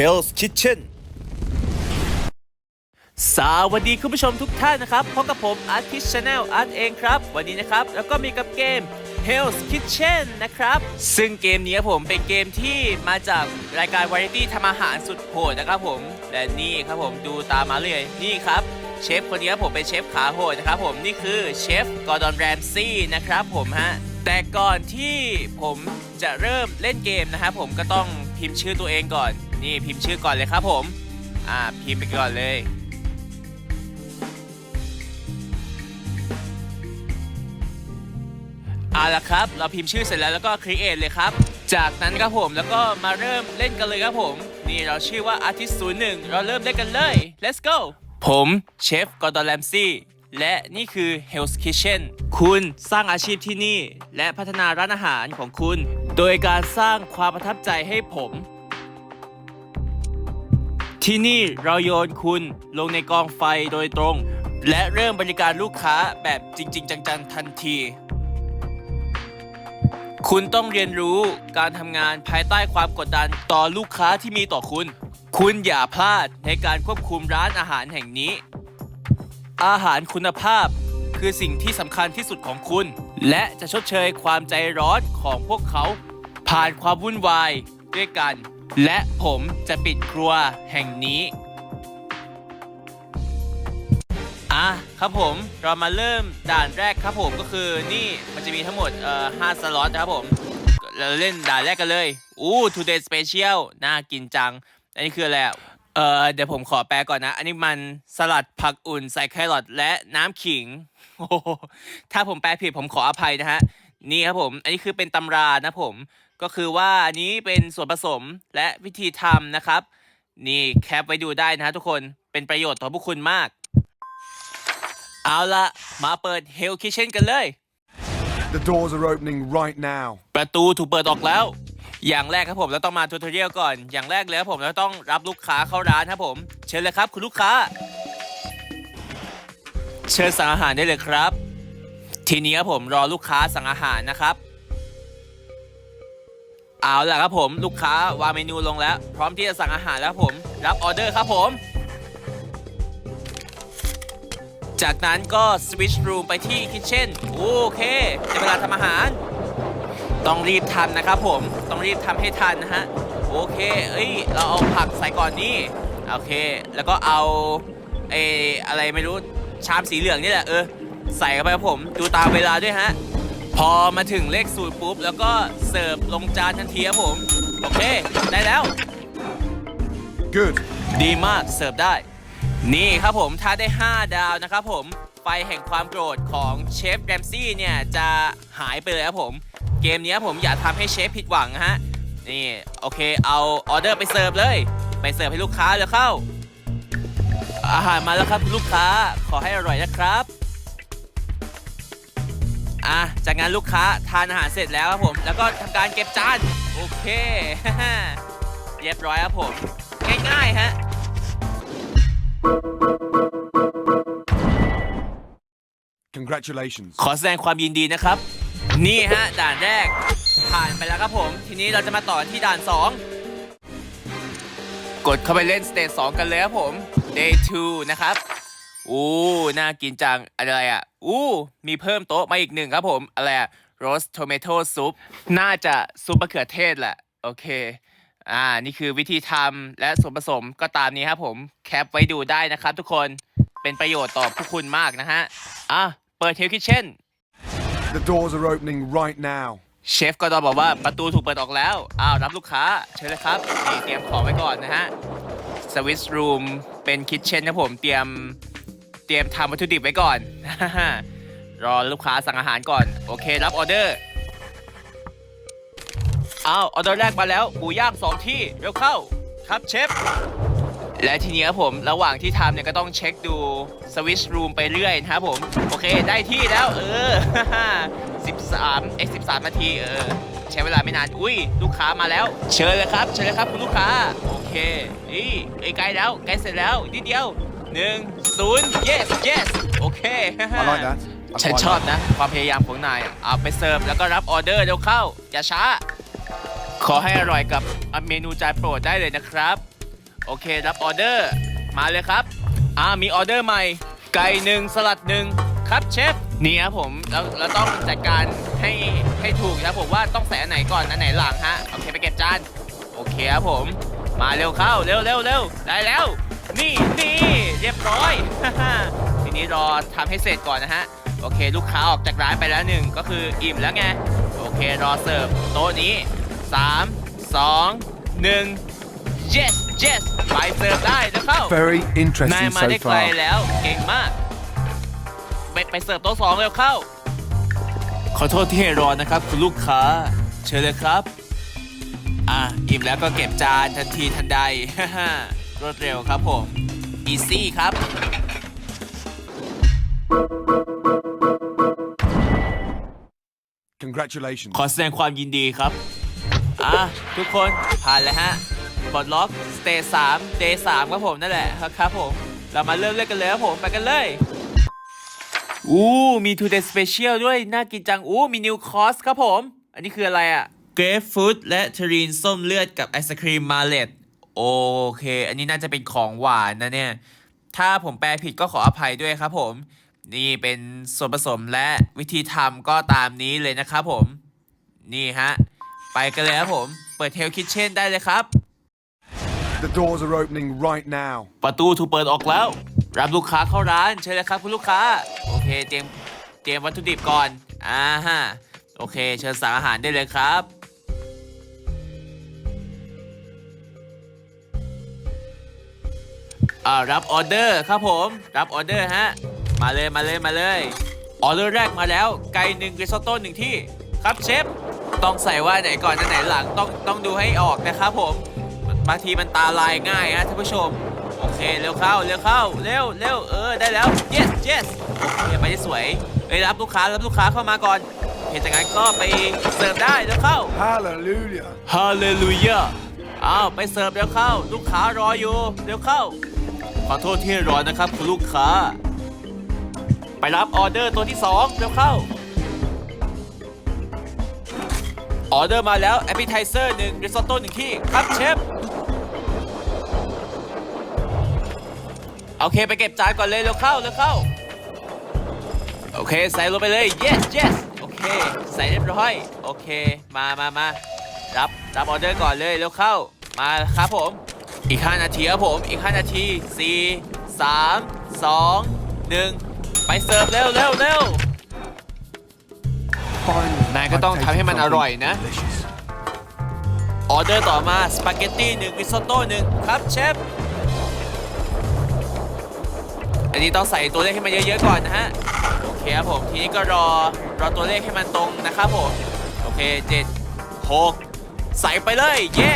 Hell's Kitchen สวัสดีคุณผู้ชมทุกท่านนะครับพบกับผมอาร์ติสชาแนลอาร์ตเองครับ วันนี้นะครับ แล้วก็มีกับเกม Hell's Kitchen นะครับ ซึ่งเกมนี้ครับผมเป็นเกมที่มาจากรายการ Variety ทำอาหารสุดโหดนะครับผม และนี่ครับผมดูตามมาเลยนี่ครับเชฟคนนี้ครับผมเป็นเชฟขาโหดนะครับผมนี่คือเชฟกอร์ดอนแรมซี่นะครับผมฮะแต่ก่อนที่ผมจะเริ่มเล่นเกมนะครับผมก็ต้องพิมพ์ชื่อตัวเองก่อน นี่พิมพ์ชื่อก่อนเลยครับผม อ่าพิมพ์ไปก่อนเลย เอาละครับ เราพิมพ์ชื่อเสร็จแล้วแล้วก็ create เลยครับ จากนั้นครับผมแล้วก็มาเริ่มเล่นกันเลยครับผม นี่เราชื่อว่า artist 01 เราเริ่มเล่นกันเลย let's go ผมเชฟกอร์ดอนแรมซี่และนี่คือ Hell's Kitchen คุณสร้างอาชีพที่นี่ และพัฒนาร้านอาหารของคุณ โดยการสร้างความประทับใจให้ผม ที่นี่เราโยนคุณลงในกองไฟโดยตรง และเริ่มบริการลูกค้าแบบจริง ๆ จังๆทันที คุณต้องเรียนรู้การทำงานภายใต้ความกดดันต่อลูกค้าที่มีต่อคุณ คุณอย่าพลาดในการควบคุมร้านอาหารแห่งนี้ อาหารคุณภาพคือสิ่งที่สำคัญที่สุดของคุณ และจะชดเชยความใจร้อนของพวกเขา ผ่านความวุ่นวายด้วยกัน และผมจะปิดครัวแห่งนี้ อะครับผมเรามาเริ่มด่านแรกครับผมก็คือนี่มันจะมีทั้งหมดเอ่อห้าสล็อตนะครับผม เราเล่นด่านแรกกันเลย อู้ today special น่ากินจัง อันนี้คืออะไรอะเอ่อเดี๋ยวผมขอแปลก่อนนะ อันนี้มันสลัดผักอุ่นใส่แครอทและน้ำขิงโอ้โหถ้าผมแปลผิดผมขออภัยนะฮะ นี่ครับผม อันนี้คือเป็นตำรานะผม ก็คือว่าอันนี้เป็นส่วนผสมและวิธีทำนะครับ นี่แคปไว้ดูได้นะฮะทุกคนเป็นประโยชน์ต่อพวกคุณมาก เอาละมาเปิด Hell Kitchen กันเลย The doors are opening right now. ประตูถูกเปิดออกแล้ว อย่างแรกครับผมเราต้องมาทูทอเรียลก่อน อย่างแรกเลยครับผมเราต้องรับลูกค้าเข้าร้านครับผม เชิญเลยครับคุณลูกค้า เชิญสั่งอาหารได้เลยครับ ทีนี้ครับผมรอลูกค้าสั่งอาหารนะครับ เอาล่ะครับผมลูกค้าวางเมนูลงแล้ว พร้อมที่จะสั่งอาหารแล้วผม รับออเดอร์ครับผม จากนั้นก็สวิตช์รูมไปที่คิทเช่นโอเคในเวลาทำอาหาร ต้องรีบทำนะครับผมต้องรีบทำให้ทันนะฮะโอเค เอ้ย เราเอาผักใส่ก่อนนี่โอเค แล้วก็เอาเอออะไรไม่รู้ชามสีเหลืองนี่แหละเออใส่เข้าไปครับผม ดูตามเวลาด้วยฮะ พอมาถึงเลขสูตรปุ๊บ แล้วก็เสิร์ฟลงจานทันทีครับผม โอเค ได้แล้ว Good. ดีมากเสิร์ฟได้ นี่ครับผมถ้าได้ 5 ดาวนะครับผมไฟแห่งความโกรธของเชฟแรมซี่เนี่ยจะหายไปเลยครับผม เกมนี้ผมอย่าทำให้เชฟผิดหวังนะฮะ นี่ โอเคเอาออเดอร์ไปเสิร์ฟเลย ไปเสิร์ฟให้ลูกค้าเลยเข้า อาหารมาแล้วครับคุณลูกค้าขอให้อร่อยนะครับ อะจากนั้นลูกค้าทานอาหารเสร็จแล้วครับผม แล้วก็ทำการเก็บจาน โอเค เรียบร้อยครับผม ง่ายๆฮะ Congratulations. ขอแสดงความยินดีนะครับ นี่ฮะ ด่านแรก ผ่านไปแล้วครับผม ทีนี้เราจะมาต่อที่ด่าน 2 กดเข้าไปเล่นสเตจ2กันเลยครับผม day 2 นะครับ อู้น่ากินจังอะไรอะอู้มีเพิ่มโต๊ะมาอีกหนึ่งครับผม อะไรอะ roast tomato soup น่าจะซุปมะเขือเทศแหละ โอเค อ่า นี่คือวิธีทำและส่วนผสมก็ตามนี้ครับผม แคปไว้ดูได้นะครับทุกคนเป็นประโยชน์ต่อผู้คุณมากนะฮะ อะ เปิดเทลคิเช่น The doors are opening right now. เชฟก็ต้องบอกว่าประตูถูกเปิดออกแล้ว อ้าว รับลูกค้า เชิญเลยครับ นี่เตรียมของไว้ก่อนนะฮะสวิสรูมเป็นคิทเช่นนะผมเตรียม เตรียมทำวัตถุดิบไว้ก่อน รอลูกค้าสั่งอาหารก่อน โอเครับออเดอร์อ้าวออเดอร์แรกมาแล้วหมูย่างสองที่เร็วเข้าครับเชฟและทีนี้ครับผมระหว่างที่ทำเนี่ยก็ต้องเช็คดูสวิชรูมไปเรื่อยนะครับผม โอเคได้ที่แล้วเออ 13 x 13 นาทีเออ ใช้เวลาไม่นาน อุ้ย ลูกค้ามาแล้ว เชิญเลยครับ เชิญเลยครับคุณลูกค้า โอเคนี่เอ้ยใกล้แล้วใกล้เสร็จแล้วนิดเดียว หนึ่งศูนย์ yes yes โอเค I like that. I ฉัน quite ชอบ like นะ ความพยายามของนายอะเอาไปเสิร์ฟแล้วก็รับออเดอร์เร็วเข้า อย่าช้า ขอให้อร่อยกับเมนูจานโปรดได้เลยนะครับ โอเครับออเดอร์ มาเลยครับ อ่ามีออเดอร์ใหม่ ไก่หนึ่งสลัดหนึ่งครับเชฟนี่ครับผมเราเราต้องจัดการให้ให้ถูกนะครับผมว่าต้องใส่อันไหนก่อนอันไหนหลังฮะโอเคไปเก็บจานโอเคครับผม มาเร็วเข้าเร็วเร็วเร็วได้แล้ว นี่นี่เรียบร้อย ทีนี้รอทำให้เสร็จก่อนนะฮะ โอเค ลูกค้าออกจากร้านไปแล้วหนึ่งก็คืออิ่มแล้วไง โอเค รอเสิร์ฟโต๊ะนี้ 3 2 1 yes yes ไปเสิร์ฟได้แล้วเข้า Very นาย interesting มา so ได้ไกล far. แล้วเก่งมาก ไปไปเสิร์ฟโต๊ะสองเร็วเข้า ขอโทษที่ให้รอนะครับ คุณลูกค้า เชิญเลยครับ อะ อิ่มแล้วก็เก็บจานทันทีทันใด รวดเร็วครับผม อีซี่ครับ Congratulations. ขอแสดงความยินดีครับ อะ ทุกคนผ่านแล้วฮะปลดล็อกสเตย์สามเดย์สามครับผมนั่นแหละครับผม เรามาเริ่มเล่นกันเลยครับผม ไปกันเลย อู้มี Today Special ด้วย น่ากินจัง อู้มี New Course ครับผม อันนี้คืออะไรอะ Grapefruit และเทรีนส้มเลือดกับไอศครีมมาเลต โอเค อันนี้น่าจะเป็นของหวานนะเนี่ย ถ้าผมแปลผิดก็ขออภัยด้วยครับผม นี่เป็นส่วนผสมและวิธีทำก็ตามนี้เลยนะครับผม นี่ฮะ ไปกันเลยครับผม เปิดเทลคิทเช่นได้เลยครับ The doors are opening right now. ประตูถูกเปิดออกแล้ว รับลูกค้าเข้าร้านเชิญเลยครับคุณลูกค้า โอเค เตรียม เตรียมวัตถุดิบก่อน อ่าฮะ โอเค เชิญสั่งอาหารได้เลยครับ อ่ารับออเดอร์ครับผม รับออเดอร์ฮะ มาเลยมาเลยมาเลยออเดอร์แรกมาแล้ว ไก่หนึ่งริซอตโต้หนึ่งที่ครับเชฟต้องใส่ว่าไหนก่อนอันไหนหลังต้องต้องดูให้ออกนะครับผมบางทีมันตาลายง่ายฮะท่านผู้ชม โอเคเร็วเข้าเร็วเข้าเร็วเร็วเออได้แล้ว yes yes โอเคไปได้สวยไปรับลูกค้ารับลูกค้าเข้ามาก่อนโอเคจากนั้นก็ไปเสิร์ฟได้เร็วเข้า Hallelujah. ฮาเลลูยาอ้าวไปเสิร์ฟเร็วเข้า ลูกค้ารออยู่เร็วเข้า ขอโทษที่ให้รอนะครับคุณลูกค้า ไปรับออเดอร์ตัวที่2เร็วเข้า ออเดอร์มาแล้วแอปเปิลไทเซอร์หนึ่งริซอตโต้หนึ่งที่ครับเชฟโอเคไปเก็บจานก่อนเลยเร็วเข้าเร็วเข้า โอเคใส่ลงไปเลย yes yes โอเค ใส่เรียบร้อย โอเค มามามารับ รับออเดอร์ก่อนเลยเร็วเข้า มาครับผม อีก 5 นาทีครับผม อีก 5 นาที 4 3 2 1 ไปเสิร์ฟเร็วเร็วเร็ว Finally, นายก็ต้อง I've ทำให้มัน tasted อร่อย something นะ delicious. ออเดอร์ต่อมา สปาเกตตี้หนึ่งริซอตโต้หนึ่งครับเชฟ อันนี้ต้องใส่ตัวเลขให้มันเยอะๆก่อนนะฮะ โอเคครับผม ทีนี้ก็รอ รอตัวเลขให้มันตรงนะครับผม โอเคเจ็ดหกใส่ไปเลย เย้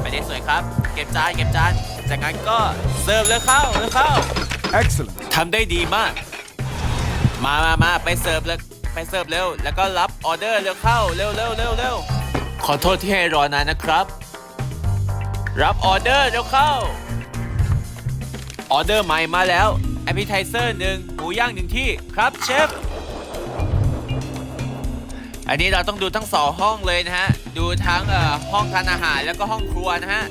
ไปได้สวยครับ เก็บจานเก็บจาน จากนั้นก็เสิร์ฟแล้วเข้าแล้วเข้า Excellent. ทำได้ดีมาก มามามาไปเสิร์ฟเลยไปเสิร์ฟเร็ว แล้วก็รับออเดอร์เร็วเข้า เร็วเร็วเร็วเร็วขอโทษที่ให้รอนานนะครับ รับออเดอร์เร็วเข้า ออเดอร์ใหม่มาแล้วแอปเปิลไทเซอร์หนึ่งหมูย่างหนึ่งที่ครับเชฟ อันนี้เราต้องดูทั้งสองห้องเลยนะฮะ ดูทั้งเอ่อห้องทานอาหารแล้วก็ห้องครัวนะฮะ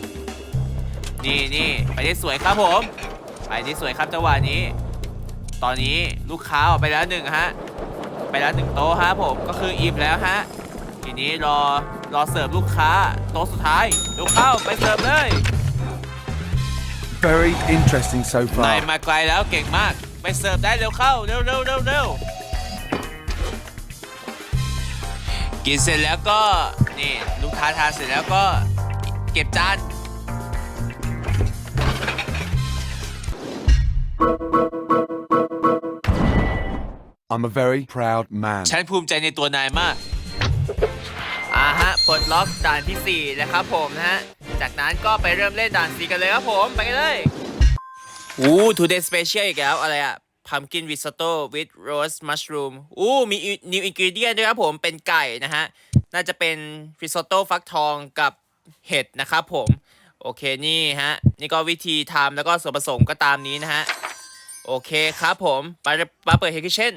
นี่นี่ไปได้สวยครับผม ไปได้สวยครับจังหวะนี้ ตอนนี้ลูกค้าออกไปแล้วหนึ่งฮะ ไปแล้วหนึ่งโต๊ะฮะผม ก็คืออิ่มแล้วฮะ ทีนี้รอรอเสิร์ฟลูกค้าโต๊ะสุดท้ายลูกเข้าไปเสิร์ฟเลย Very interesting so นาย far. มาไกลแล้วเก่งมาก ไปเสิร์ฟได้เร็วเข้าเร็วเร็วเร็วเร็วกินเสร็จแล้วก็นี่ลูกค้าทานเสร็จแล้วก็ เก็บจาน I'm a very proud man. ฉันภูมิใจในตัวนายมาก อ่าฮะปลดล็อกด่านที่ 4 นะครับผมนะฮะ จากนั้นก็ไปเริ่มเล่นด่าน4กันเลยครับผม ไปกันเลย อู้ today special อีกแล้วอะไรอะ pumpkin risotto with roast mushroom อู้มี new ingredient ด้วยครับผม เป็นไก่นะฮะ น่าจะเป็น risotto ฟักทองกับเห็ดนะครับผม โอเคนี่ฮะ นี่ก็วิธีทำแล้วก็ส่วนผสมก็ตามนี้นะฮะ โอเคครับผมมามาเปิดเฮคิเช่น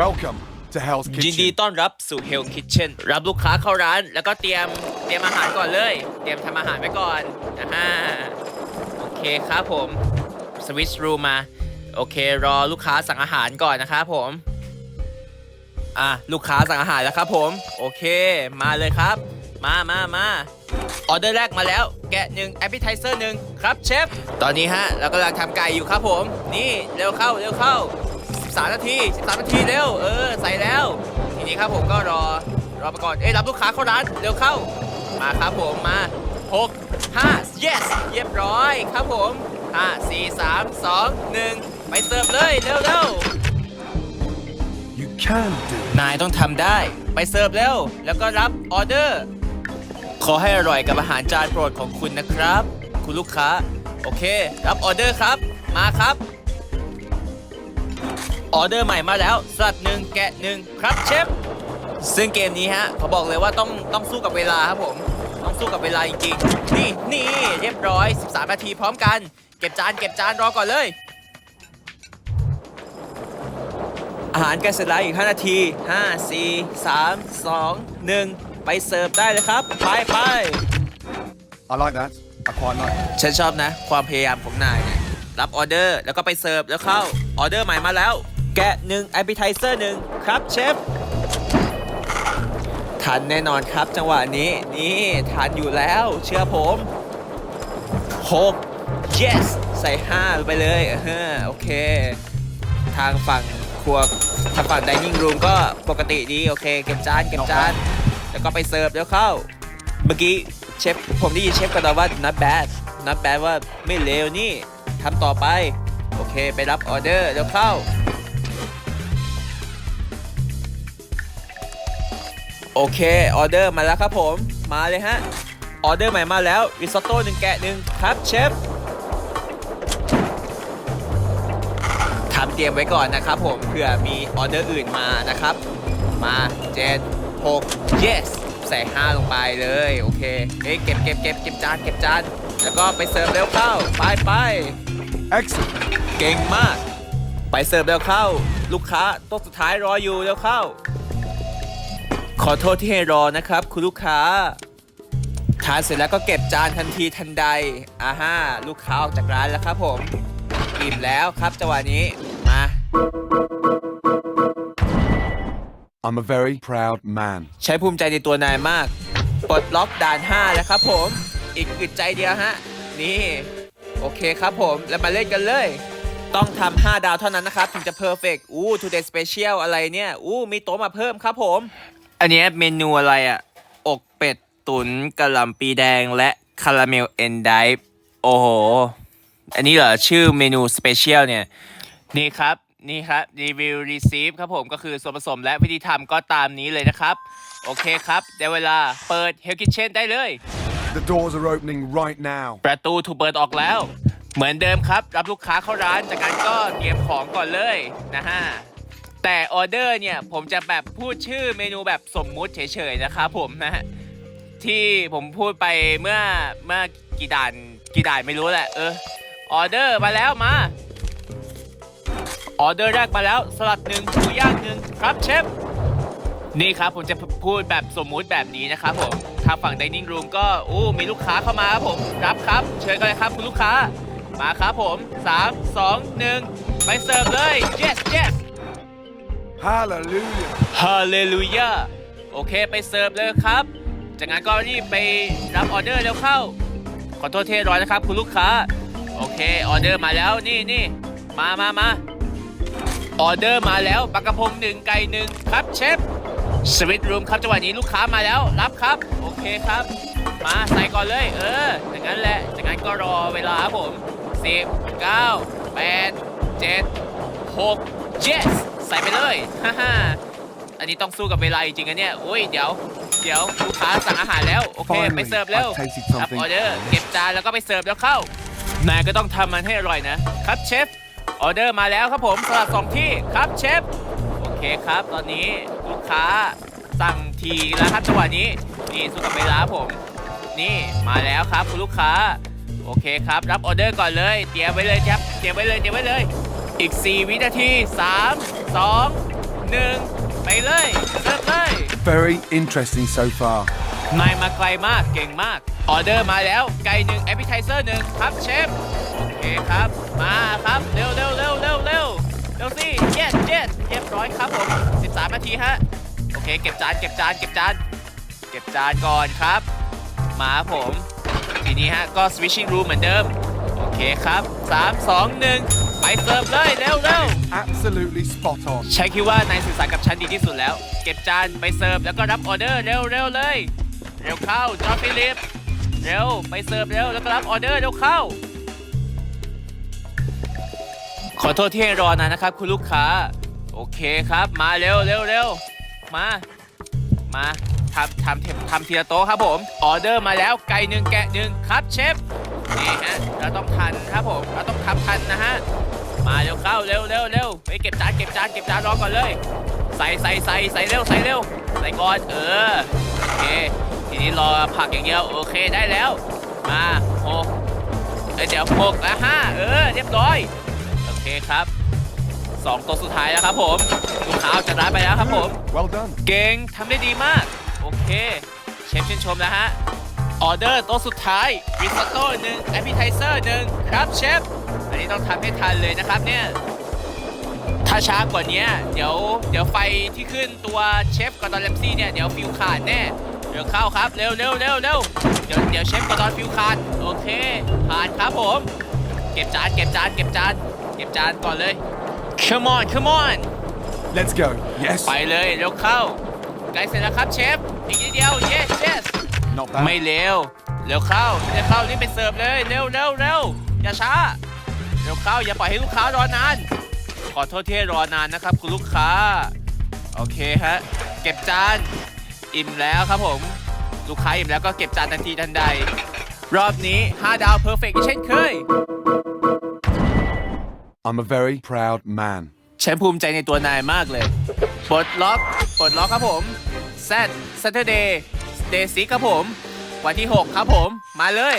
Welcome to Hell's ยินดี Kitchen. ต้อนรับสู่ Hell Kitchen รับลูกค้าเข้าร้าน แล้วก็เตรียมเตรียมอาหารก่อนเลย เตรียมทำอาหารไว้ก่อนอ่าฮะเคครับผมสวิตช์รูมมา โอเค รอลูกค้าสั่งอาหารก่อนนะครับผม อะ ลูกค้าสั่งอาหารแล้วครับผม โอเค มาเลยครับ มามามาออเดอร์แรกมาแล้ว แกะหนึ่งแอปเปิลไทเซอร์หนึ่งครับเชฟ ตอนนี้ฮะ เรากำลังทำไก่อยู่ครับผม นี่เร็วเข้าเร็วเข้า 13 นาที 13 นาทีเร็ว เออ ใส่แล้ว ทีนี้ครับผมก็รอ รอไปก่อน เอ้ยรับลูกค้าเข้าร้าน เร็วเข้า มาครับผมมา 6 5 yes เรียบร้อยครับผม 5 4 3 2 1 ไปเสิร์ฟเลยเร็วเร็ว You can do it. นายต้องทำได้ ไปเสิร์ฟเร็ว แล้วก็รับออเดอร์ ขอให้อร่อยกับอาหารจานโปรดของคุณนะครับ คุณลูกค้า โอเค รับออเดอร์ครับ มาครับ ออเดอร์ใหม่มาแล้วสลัดหนึ่งแกะหนึ่งครับเชฟซึ่งเกมนี้ฮะเขาบอกเลยว่าต้องต้องสู้กับเวลาครับผม ต้องสู้กับเวลาจริงๆ นี่นี่เรียบร้อย 13 นาทีพร้อมกัน เก็บจานเก็บจานรอก่อนเลย อาหารใกล้เสร็จแล้วอีก 5 นาที 5 4 3 2 1 ไปเสิร์ฟได้เลยครับ ไปไป I like that. I quite like it. ฉันชอบนะ ความพยายามของนายเนี่ยรับออเดอร์แล้วก็ไปเสิร์ฟแล้วเข้า ออเดอร์ใหม่มาแล้ว แกะหนึ่งแอปเปิลไทเซอร์หนึ่งครับเชฟทันแน่นอนครับจังหวะนี้ นี่ทันอยู่แล้ว เชื่อผม6 yes ใส่ 5 ไปเลยเออโอเค ทางฝั่งครัวทางฝั่ง dining room ก็ปกติดี โอเค เก็บจาน เก็บจาน แล้วก็ไปเสิร์ฟแล้วเข้า เมื่อกี้เชฟผมได้ยินเชฟกระดาว่า not bad not bad ว่าไม่เลวนี่ทำต่อไป โอเคไปรับออเดอร์เดี๋ยวเข้า โอเคออเดอร์มาแล้วครับผมมาเลยฮะออเดอร์ใหม่มาแล้วริซอตโต้หนึ่งแกะหนึ่งครับเชฟทำเตรียมไว้ก่อนนะครับผมเผื่อมีออเดอร์อื่นมานะครับ มาเจน 6 yes ใส่ 5 ลงไปเลย โอเค เฮ้ยเก็บเก็บเก็บเก็บจานเก็บจาน แล้วก็ไปเสิร์ฟเร็วเข้า ไปไป excellent เก่งมาก ไปเสิร์ฟเร็วเข้า ลูกค้าโต๊ะสุดท้ายรออยู่เร็วเข้า ขอโทษที่ให้รอนะครับ คุณลูกค้า ทานเสร็จแล้วก็เก็บจานทันทีทันใดอ่าฮ่าลูกค้าออกจากร้านแล้วครับผม อิ่มแล้วครับจังหวะนี้ มา I'm a very proud man. ใช้ภูมิใจในตัวนายมาก ปลดล็อกด่าน 5 แล้วครับผม อีกอึดใจเดียวฮะ นี่ โอเคครับผม แล้วมาเล่นกันเลย ต้องทำ5ดาวเท่านั้นนะครับ ถึงจะเพอร์เฟกอู้ today special อะไรเนี่ย อู้ มีโต๊ะมาเพิ่มครับผม อันนี้เมนูอะไรอะ อกเป็ดตุ๋นกะหล่ำปีแดงและคาราเมลเอนไดฟ์โอ้โห อันนี้เหรอ ชื่อเมนูสเปเชียลเนี่ย นี่ครับ นี่ครับรีวิวรีซีฟครับผมก็คือส่วนผสมและวิธีทำก็ตามนี้เลยนะครับ โอเคครับได้เวลาเปิด Hell Kitchen ได้เลย The doors are opening right now. ประตูถูกเปิดออกแล้ว เหมือนเดิมครับ รับลูกค้าเข้าร้านจากนั้นก็เตรียมของก่อนเลยนะฮะแต่ออเดอร์เนี่ยผมจะแบบพูดชื่อเมนูแบบสมมุติเฉยๆนะครับผมนะฮะที่ผมพูดไปเมื่อเมื่อกี่ด่านกี่ด่านไม่รู้แหละเออออเดอร์มาแล้วมา ออเดอร์แรกมาแล้ว สลัดหนึ่งหมูย่างหนึ่งครับเชฟ นี่ครับผมจะพูดแบบสมมุติแบบนี้นะครับผมทางฝั่ง dining room ก็อู้มีลูกค้าเข้ามาครับผม รับครับ เชิญกันเลยครับคุณลูกค้า มาครับผม 3 2 1 ไปเสิร์ฟเลย yes yes Hallelujah. ฮาเลลูยาโอเคไปเสิร์ฟเลยครับ จากนั้นก็รีบไปรับออเดอร์แล้วเข้า ขอโทษเทร้อยนะครับ คุณลูกค้า โอเค ออเดอร์มาแล้วนี่นี่มามามา ออเดอร์มาแล้วปลากระพงหนึ่งไก่หนึ่งครับเชฟสวิตรูมครับจังหวะนี้ลูกค้ามาแล้วรับครับ โอเคครับ มาใส่ก่อนเลย เอออย่างนั้นแหละจากนั้นก็รอเวลาครับผม 10 9 8 7 6 yes ใส่ไปเลยฮ่าฮ่าอันนี้ต้องสู้กับเวลาจริงๆนะเนี่ยอุ้ยเดี๋ยวเดี๋ยวลูกค้าสั่งอาหารแล้วโอเค Finally, ไปเสิร์ฟเร็ว I've tasted รับ something ออเดอร์เก็บจานแล้วก็ไปเสิร์ฟแล้วเข้านายก็ต้องทำมันให้อร่อยนะครับเชฟ ออเดอร์มาแล้วครับผมสลัดสองที่ครับเชฟโอเคครับ ตอนนี้ลูกค้าสั่งทีแล้วครับจังหวะนี้ นี่สู้กับเวลาผม นี่มาแล้วครับคุณลูกค้า โอเคครับ รับออเดอร์ก่อนเลย เตรียมไว้เลยครับเตรียมไว้เลยเตรียมไว้เลย อีก 4 วินาที 3 2 1 ไปเลยเริ่มเลย Very interesting so far. นายมาไกลมากเก่งมาก ออเดอร์มาแล้วไก่หนึ่งแอปเปิลไทเซอร์หนึ่งครับเชฟ ครับ มาครับ เร็วเร็วเร็วเร็วเร็วเร็วสิเจ็ดเจ็ดเรียบร้อยครับผม 13 นาทีฮะ โอเค เก็บจาน เก็บจาน เก็บจาน เก็บจานก่อนครับ มาครับผม ทีนี้ฮะ ก็ switching room เหมือนเดิม โอเคครับ 3 2 1 ไปเสิร์ฟเลย เร็วเร็ว Absolutely spot on. ฉันคิดว่านายสื่อสารกับฉันดีที่สุดแล้ว เก็บจาน ไปเสิร์ฟ แล้วก็รับออเดอร์ เร็วเร็วเลย เร็วเข้า จอห์นฟิลิป เร็ว ไปเสิร์ฟเร็ว แล้วก็รับออเดอร์ เร็วเข้า ขอโทษที่ให้รอนานนะครับ คุณลูกค้า โอเคครับ มาเร็วเร็วเร็วมา มาทำทำทำทำทีละโต๊ะครับผมออเดอร์มาแล้วไก่หนึ่งแกะหนึ่งครับเชฟนี่ฮะเราต้องทันครับผมเราต้องทำทันนะฮะมาเร็วเข้าเร็วเร็วเร็วไปเก็บจานเก็บจานเก็บจานรอก่อนเลย ใส่ใส่ใส่ใส่เร็วใส่เร็วใส่ก่อนเออโอเคทีนี้รอผักอย่างเดียวโอเคได้แล้วมาหกเเดี๋ยวหกและห้าเออเรียบร้อย คครับสองตัวสุดท้ายแล้วครับผมลูกค้าออกจากร้านไปแล้วครับผม Well done. เก่งทำได้ดีมาก โอเคเชฟชื่นชมแล้วฮะออเดอร์โต๊ะสุดท้ายริซอตโต้หนึ่งแอปเปิลไทเซอร์หนึ่งครับเชฟ อันนี้ต้องทำให้ทันเลยนะครับเนี่ย ถ้าช้ากว่านี้เดี๋ยวเดี๋ยวไฟที่ขึ้นตัวเชฟกอร์ดอนแลมซี่เนี่ย เดี๋ยวฟิวขาดแน่ เดี๋ยวเข้าครับ เร็วเร็วเร็วเร็วเดี๋ยวเดี๋ยวเชฟกอร์ดอนฟิวขาด โอเคผ่านครับผม เก็บจานเก็บจานเก็บจานเก็ บจานก่อนเลย come on come on Let's go. Yes. ไปเลยเร็วเข้าใกล้เสร็จแล้วครับเชฟ อีกนิดเดียว yes yes Not ไม่ bad. เร็ว เร็วเข้าเร็วเข้ารีบไปเสิร์ฟเลย เร็วเร็วเร็วอย่าช้า เร็วเข้าอย่าปล่อยให้ลูกค้ารอนาน ขอโทษที่ให้รอนานนะครับคุณลูกค้า โอเคฮะ เก็บจาน อิ่มแล้วครับผม ลูกค้าอิ่มแล้วก็เก็บจานทันทีทันใด รอบนี้ 5 ดาวเพอร์เฟกต์เช่นเคย I'm a very proud man. ฉันภูมิใจในตัวนายมากเลยปลดล็อกปลดล็อกครับผม Z Saturday Day 6ครับผม วันที่ 6 ครับผม มาเลย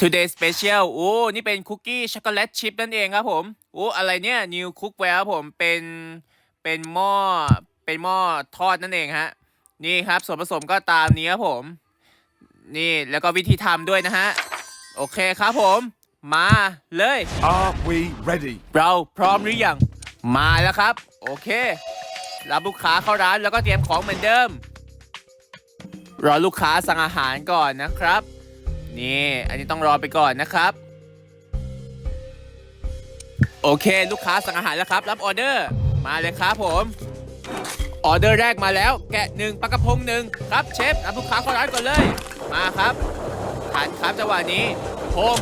Today Special โอ้ นี่เป็นคุกกี้ช็อกโกแลตชิพนั่นเองครับผม โอ้ อะไรเนี่ย New Cookware ครับผม เป็น เป็นหม้อ เป็นหม้อทอดนั่นเองฮะ นี่ครับ ส่วนผสมก็ตามนี้ครับผม นี่ แล้วก็วิธีทำด้วยนะฮะ โอเคครับผม มาเลย Are we ready? เราพร้อมหรือยัง มาแล้วครับ โอเค รับลูกค้าเข้าร้านแล้วก็เตรียมของเหมือนเดิม รอลูกค้าสั่งอาหารก่อนนะครับ นี่ อันนี้ต้องรอไปก่อนนะครับ โอเค ลูกค้าสั่งอาหารแล้วครับ รับออเดอร์ มาเลยครับผม ออเดอร์แรกมาแล้ว แกะหนึ่งปลากระพงหนึ่งครับเชฟ รับลูกค้าเข้าร้านก่อนเลย มาครับทันครับจังหวะนี้ห ก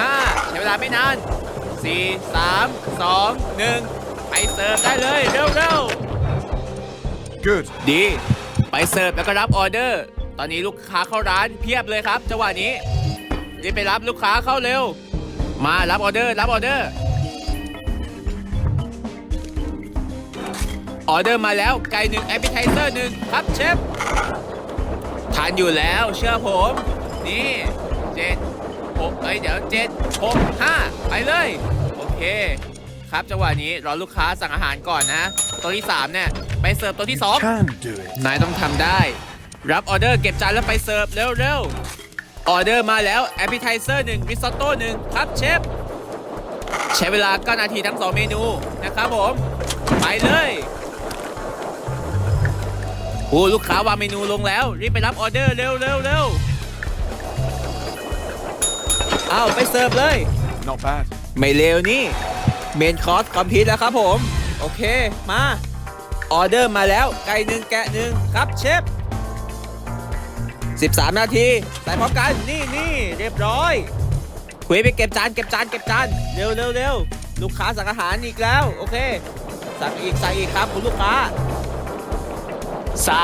ห้าใช้เวลาไม่นานสี่สามสองหนึ่งไปเสิร์ฟได้เลยเร็วเร็ว Good. ดี ไปเสิร์ฟแล้วก็รับออเดอร์ ตอนนี้ลูกค้าเข้าร้านเพียบเลยครับจังหวะนี้รีบไปรับลูกค้าเข้าเร็ว มารับออเดอร์รับออเดอร์ ออเดอร์มาแล้วไก่หนึ่งแอปเปิลไทเซอร์หนึ่งครับเชฟทานอยู่แล้วเชื่อผม นี่เจ็ด หกเอ้ยเดี๋ยวเจ็ดหกห้าไปเลย โอเค ครับจังหวะนี้รอลูกค้าสั่งอาหารก่อนนะตัวที่3เนี่ยไปเสิร์ฟตัวที่2 Can do it. นายต้องทำได้ รับออเดอร์เก็บจานแล้วไปเสิร์ฟเร็วเร็วออเดอร์มาแล้วแอปเปิลไทเซอร์หนึ่งริซอตโต้หนึ่งครับเชฟ ใช้เวลา9นาทีทั้ง 2 เมนูนะครับผม ไปเลยโอ้ลูกค้าวางเมนูลงแล้ว รีบไปรับออเดอร์เร็วเร็วเร็ว เอาไปเสิร์ฟเลย Not bad. ไม่เลวนี่ เมนคอร์สคอมพิวแล้วครับผม โอเค มา ออเดอร์มาแล้ว ไก่หนึ่งแกะหนึ่งครับเชฟ13 นาที ใส่พร้อมกัน นี่นี่เรียบร้อยคุยไปเก็บจานเก็บจานเก็บจาน เร็วเร็วเร็วลูกค้าสั่งอาหารอีกแล้ว โอเค สั่งอีกสั่งอีกครับคุณลูกค้า 3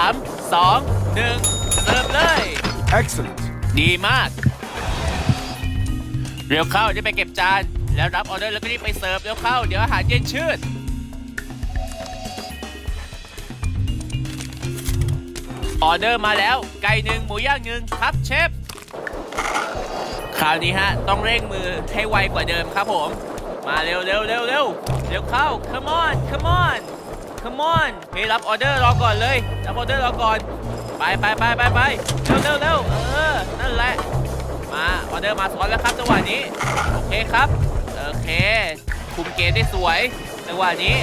2 1 เสิร์ฟเลย Excellent. ดีมาก เร็วเข้าจะไปเก็บจาน แล้วรับออเดอร์แล้วก็รีบไปเสิร์ฟเร็วเข้า เดี๋ยวอาหารเย็นชืดออเดอร์มาแล้วไก่หนึ่งหมูย่างหนึ่งครับเชฟคราวนี้ฮะ ต้องเร่งมือให้ไวกว่าเดิมครับผม มาเร็วเร็วเร็วเร็วเร็วเข้า come on come on come on เฮ้ยรับออเดอร์รอก่อนเลยรับออเดอร์รอก่อน ไปไปไปไปไปเร็วเร็วเร็วเออ นั่นแหละ มาออเดอร์มาซ้อนแล้วครับจังหวะนี้ โอเคครับเออเค คุมเกมได้สวย จังหวะนี้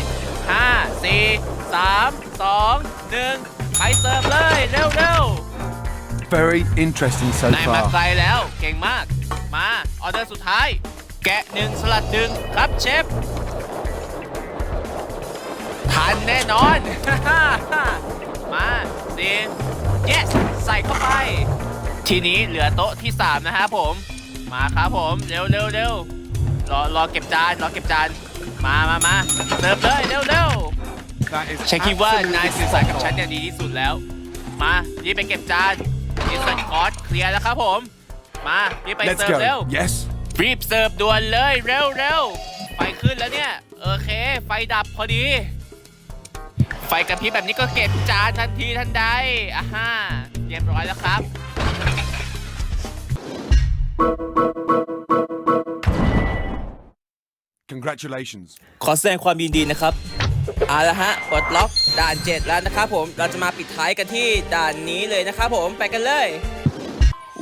5 4 3 2 1 ไปเสิร์ฟเลย เร็วเร็ว Very interesting so นายมาไกล far. แล้ว เก่งมาก มาออเดอร์สุดท้าย แกะหนึ่งสลัดหนึ่งครับเชฟทันแน่นอน มาสิ yes ใส่เข้าไป ทีนี้เหลือโต๊ะที่3นะครับผม มาครับผมเร็วเร็วเร็วรอรอเก็บจานรอเก็บจานมามามาเสิร์ฟเลยเร็วเร็ว That is ฉันคิดว่านาย absolutely สื่อสารกับ spot ฉัน on. เนี่ยดีที่สุดแล้ว มารีบไปเก็บจานอินสตาคอร์สเคลียร์แล้วครับผม มารีบไป Let's เสิร์ฟเร็ว go. Yes. รีบเสิร์ฟด่วนเลยเร็วเร็วไฟขึ้นแล้วเนี่ยโอเค ไฟดับพอดี ไฟกระพริบแบบนี้ก็เก็บจานทันทีทันใดอ่าฮ่าเรียบร้อยแล้วครับ Congratulations. ขอแสดงความยินดีนะครับเอาละฮะปลดล็อกด่าน 7 แล้วนะครับผมเราจะมาปิดท้ายกันที่ด่านนี้เลยนะครับผมไปกันเลย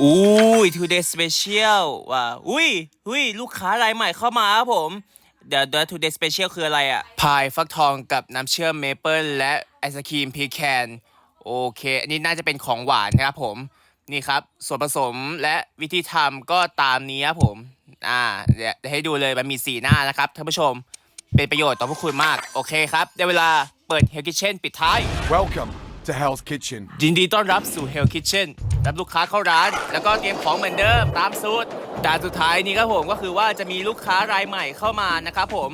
อุ้ย today special ว่ะอุ้ยอุ้ยลูกค้ารายใหม่เข้ามาครับผม เดี๋ยวเดี๋ยว today special คืออะไรอะพายฟักทองกับน้ำเชื่อมเมเปิลและไอศครีมพีแคน โอเค อันนี้น่าจะเป็นของหวานนะครับผม นี่ครับ ส่วนผสมและวิธีทำก็ตามนี้ครับผม อ่าเดี๋ยวเดี๋ยวให้ดูเลยมันมีสีหน้านะครับท่านผู้ชมเป็นประโยชน์ต่อพวกคุณมาก โอเคครับ ได้เวลาเปิด Hell Kitchen ปิดท้าย Welcome to Hell's Kitchen. ยินดีต้อนรับสู่ Hell Kitchen รับลูกค้าเข้าร้าน แล้วก็เตรียมของเหมือนเดิมตามสูตรด่านสุดท้ายนี้ครับผมก็คือว่าจะมีลูกค้ารายใหม่เข้ามานะครับผม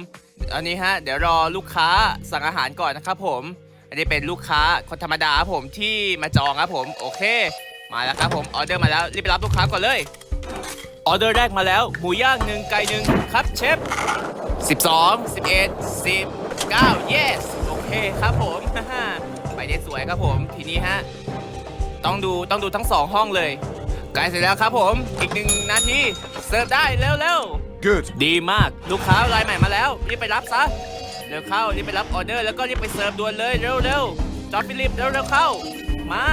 อันนี้ฮะเดี๋ยวรอลูกค้าสั่งอาหารก่อนนะครับผม อันนี้เป็นลูกค้าคนธรรมดาครับผมที่มาจองครับผม โอเค มาแล้วครับผมออเดอร์มาแล้วรีบไปรับลูกค้าก่อนเลยออเดอร์แรกมาแล้ว หมูย่างหนึ่งไก่หนึ่งครับเชฟ12 11 10 9 yes โอเคครับผมไปได้สวยครับผมทีนี้ฮะต้องดูต้องดูทั้งสองห้องเลยใกล้เสร็จแล้วครับผมอีกหนึ่งนาทีเสิร์ฟได้เร็วเร็ว Good. ๆดีมากลูกค้ารายใหม่มาแล้วรีบไปรับซะเร็วเข้ารีบไปรับออเดอร์แล้วก็รีบไปเสิร์ฟด่วนเลยเร็วเร็วจอร์ดฟิลิปเร็วเร็วเข้ามา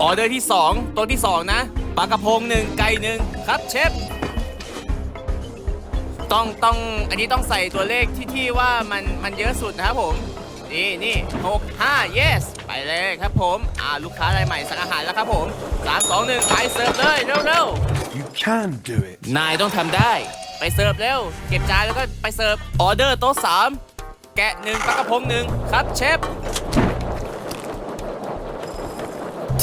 ออเดอร์ที่ 2 ตัวที่ 2 นะปลากระพงหนึ่งไก่หนึ่งครับเชฟต้องต้องอันนี้ต้องใส่ตัวเลขที่ที่ว่ามันมันเยอะสุดนะครับผม นี่นี่หกห้า yes ไปเลยครับผม อ่าลูกค้ารายใหม่สั่งอาหารแล้วครับผมสามสองหนึ่งไปเสิร์ฟเลยเร็วเร็ว You can do it. นายต้องทำได้ ไปเสิร์ฟเร็ว เก็บจานแล้วก็ไปเสิร์ฟออเดอร์โต๊ะสามแกะหนึ่งปลากระพงหนึ่งครับเชฟ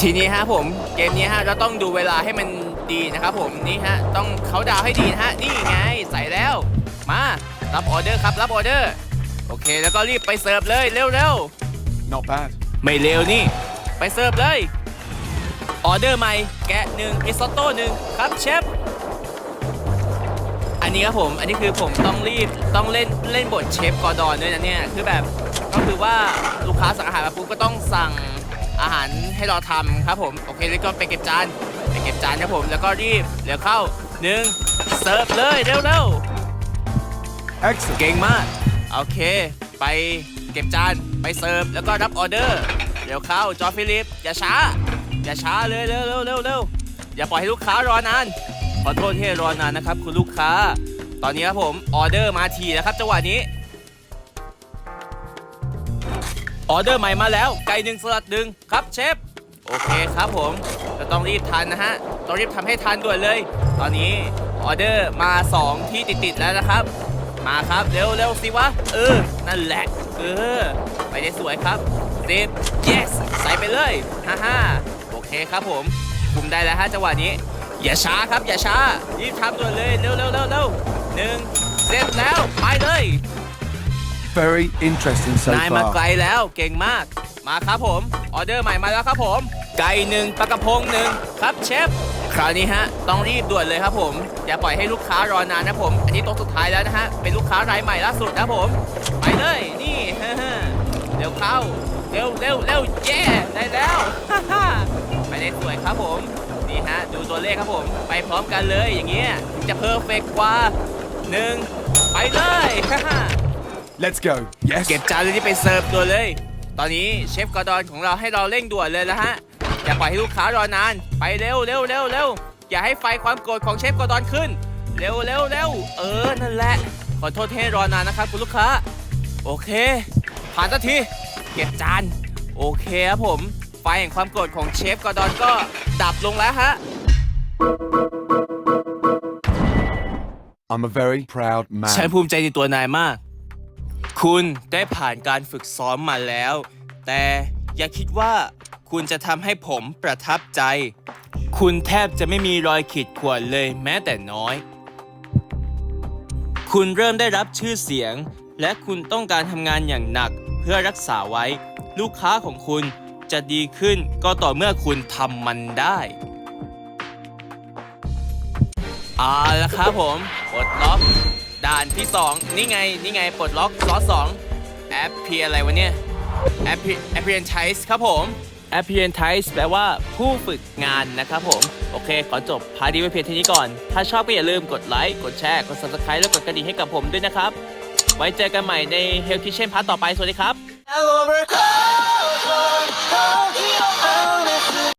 ทีนี้ฮะผมเกมนี้ฮะเราต้องดูเวลาให้มันดีนะครับผมนี่ฮะต้องเขาดาวน์ให้ดีนะฮะนี่ไงใส่แล้ว มารับออเดอร์ครับรับออเดอร์โอเค แล้วก็รีบไปเสิร์ฟเลยเร็วเร็ว Not bad. ๆไม่เร็วนี่ ไปเสิร์ฟเลยออเดอร์ใหม่แกะหนึ่งริซอตโต้หนึ่งครับเชฟอันนี้ครับผมอันนี้คือผมต้องรีบต้องเล่นเล่นบทเชฟกอร์ดอนด้วยนะเนี่ยคือแบบก็คือว่าลูกค้าสั่งอาหารมาปุ๊บก็ต้องสั่ง อาหารให้เราทำครับผมโอเคแล้วก็ไปเก็บจานไปเก็บจานครับผมแล้วก็รีบเดี๋ยวเข้าหนึ่งเสิร์ฟเลยเร็ว Excellent. ๆเก่งมากโอเค ไปเก็บจานไปเสิร์ฟแล้วก็รับออเดอร์เดี๋ยวเข้าจอร์จฟิลิปอย่าช้า อย่าช้าเลยเร็วเร็วเร็วเร็วอย่าปล่อยให้ลูกค้ารอนานขอโทษที่ให้รอนานนะครับ คุณลูกค้า ตอนนี้ครับผมออเดอร์มาทีนะครับจังหวะนี้ ออเดอร์ใหม่มาแล้ว ไก่หนึ่งสลัดหนึ่งครับเชฟ โอเคครับผมจะต้องรีบทันนะฮะ ต้องรีบทำให้ทันด่วนเลย ตอนนี้ออเดอร์มา 2 ที่ติดๆแล้วนะครับ มาครับเร็วเร็วสิวะ เออ นั่นแหละ เออ ไปได้สวยครับสิบ yes ใส่ไปเลยฮ่าฮ่าโอเคครับผม คุมได้แล้วฮะจังหวะนี้ อย่าช้าครับอย่าช้า รีบทำด่วนเลย เร็วเร็วเร็วเร็วหนึ่งเสร็จแล้ว ไปเลย Very interesting so นายมาไกล far. แล้วเก่งมาก มาครับผม ออเดอร์ใหม่มาแล้วครับผม ไก่หนึ่งปลากระพงหนึ่งครับเชฟ คราวนี้ฮะ ต้องรีบด่วนเลยครับผม อย่าปล่อยให้ลูกค้ารอนานนะผม อันนี้โต๊ะสุดท้ายแล้วนะฮะ เป็นลูกค้ารายใหม่ล่าสุดนะผม ไปเลย นี่ เร็วเข้า เร็วเร็วเร็วเย้ได้แล้ว ไปได้สวยครับผม นี่ฮะ ดูตัวเลขครับผม ไปพร้อมกันเลยอย่างเงี้ย จะเพอร์เฟกกว่าหนึ่งไปเลย Let's go. Yes. เก็บจานเลยที่ไปเสิร์ฟด่วนเลย ตอนนี้เชฟกอร์ดอนของเราให้เราเร่งด่วนเลยนะฮะ อย่าปล่อยให้ลูกค้ารอนาน ไปเร็วเร็วเร็วเร็วอย่าให้ไฟความโกรธของเชฟกอร์ดอนขึ้น เร็วเร็วเร็วเออ นั่นแหละ ขอโทษที่ให้รอนานนะครับคุณลูกค้า โอเค ผ่านสักที เก็บจาน โอเคครับผม ไฟแห่งความโกรธของเชฟกอร์ดอนก็ดับลงแล้วฮะ I'm a very proud man. ฉันภูมิใจในตัวนายมาก คุณได้ผ่านการฝึกซ้อมมาแล้ว แต่อย่าคิดว่าคุณจะทำให้ผมประทับใจ คุณแทบจะไม่มีรอยขีดข่วนเลยแม้แต่น้อย คุณเริ่มได้รับชื่อเสียง และคุณต้องการทำงานอย่างหนักเพื่อรักษาไว้ ลูกค้าของคุณจะดีขึ้นก็ต่อเมื่อคุณทำมันได้เอาละครับผมปลดล็อก ด่านที่ 2 นี่ไง นี่ไงปลดล็อกซอสสองแอปเพียอะไรวะเนี่ยแอปแอปเพียนไทส์ครับผมแอปเพียนไทส์แปลว่าผู้ฝึกงานนะครับผม โอเค ขอจบพาร์ทนี้ไว้เพียงเท่านี้ก่อน ถ้าชอบก็อย่าลืมกดไลค์ กดแชร์ กด subscribe แล้วกดกระดิ่งให้กับผมด้วยนะครับ ไว้เจอกันใหม่ใน Health Kitchen พาร์ทต่อไป สวัสดีครับ